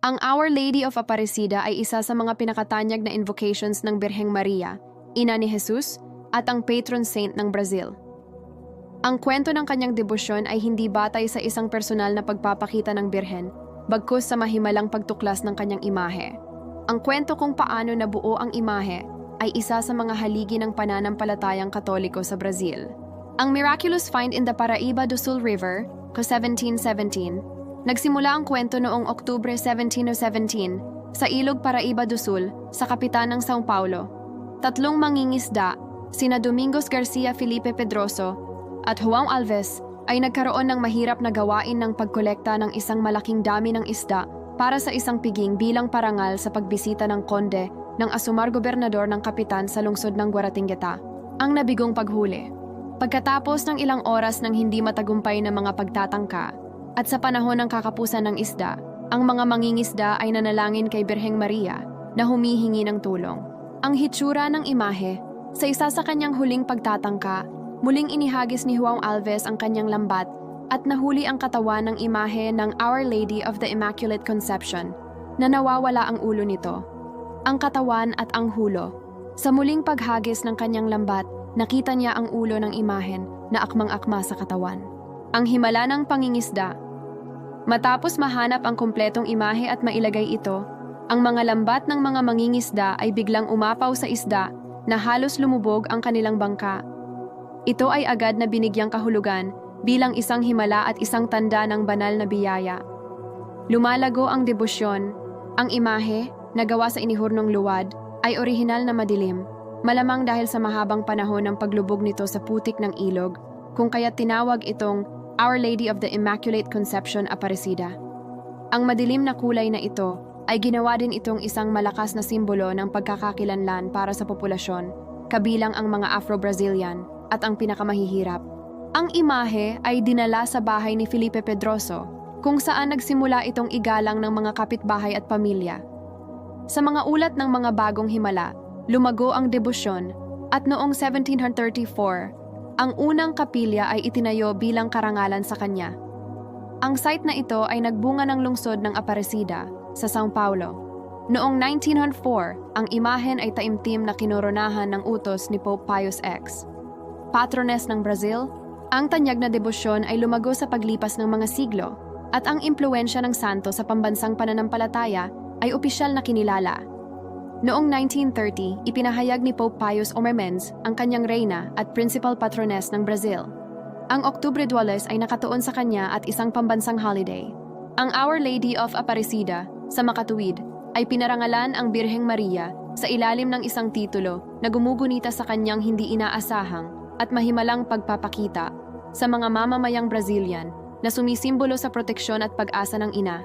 Ang Our Lady of Aparecida ay isa sa mga pinakatanyag na invocations ng Birheng Maria, ina ni Jesus, at ang patron saint ng Brazil. Ang kwento ng kanyang debosyon ay hindi batay sa isang personal na pagpapakita ng Birhen, bagkus sa mahimalang pagtuklas ng kanyang imahe. Ang kwento kung paano nabuo ang imahe ay isa sa mga haligi ng pananampalatayang katoliko sa Brazil. Ang miraculous find in the Paraiba do Sul River, ko 1717, nagsimula ang kwento noong Oktubre 1717 sa ilog Paraiba do Sul sa kapitan ng São Paulo. Tatlong mangingisda, sina Domingos Garcia Felipe Pedroso at Juan Alves ay nagkaroon ng mahirap na gawain ng pagkolekta ng isang malaking dami ng isda para sa isang piging bilang parangal sa pagbisita ng konde ng asumar gobernador ng kapitan sa lungsod ng Guaratingueta, ang nabigong paghuli. Pagkatapos ng ilang oras ng hindi matagumpay na mga pagtatangka at sa panahon ng kakapusan ng isda, ang mga mangingisda ay nanalangin kay Birheng Maria na humihingi ng tulong. Ang hitsura ng imahe, sa isa sa kanyang huling pagtatangka, muling inihagis ni Juan Alves ang kanyang lambat at nahuli ang katawan ng imahe ng Our Lady of the Immaculate Conception na nawawala ang ulo nito. Ang katawan at ang hulo. Sa muling paghagis ng kanyang lambat, nakita niya ang ulo ng imahen na akmang-akma sa katawan. Ang himala ng pangingisda. Matapos mahanap ang kumpletong imahe at mailagay ito, ang mga lambat ng mga mangingisda ay biglang umapaw sa isda na halos lumubog ang kanilang bangka. Ito ay agad na binigyang kahulugan bilang isang himala at isang tanda ng banal na biyaya. Lumalago ang debosyon, ang imahe, na gawa sa inihurnong luwad, ay orihinal na madilim, malamang dahil sa mahabang panahon ng paglubog nito sa putik ng ilog, kung kaya tinawag itong Our Lady of the Immaculate Conception Aparecida. Ang madilim na kulay na ito ay ginawa din itong isang malakas na simbolo ng pagkakakilanlan para sa populasyon, kabilang ang mga Afro-Brazilian at ang pinakamahihirap. Ang imahe ay dinala sa bahay ni Felipe Pedroso, kung saan nagsimula itong igalang ng mga kapitbahay at pamilya. Sa mga ulat ng mga bagong himala, lumago ang debosyon at noong 1734, ang unang kapilya ay itinayo bilang karangalan sa kanya. Ang site na ito ay nagbunga ng lungsod ng Aparecida sa São Paulo. Noong 1904, ang imahen ay taimtim na kinoronahan ng utos ni Pope Pius X. Patrones ng Brazil, ang tanyag na debosyon ay lumago sa paglipas ng mga siglo at ang impluensya ng santo sa pambansang pananampalataya ay opisyal na kinilala. Noong 1930, ipinahayag ni Pope Pius Omermens ang kanyang reyna at principal patroness ng Brazil. Ang Oktubre Duales ay nakatuon sa kanya at isang pambansang holiday. Ang Our Lady of Aparecida, sa makatuwid, ay pinarangalan ang Birheng Maria sa ilalim ng isang titulo na gumugunita sa kanyang hindi inaasahang at mahimalang pagpapakita sa mga mamamayang Brazilian na sumisimbolo sa proteksyon at pag-asa ng ina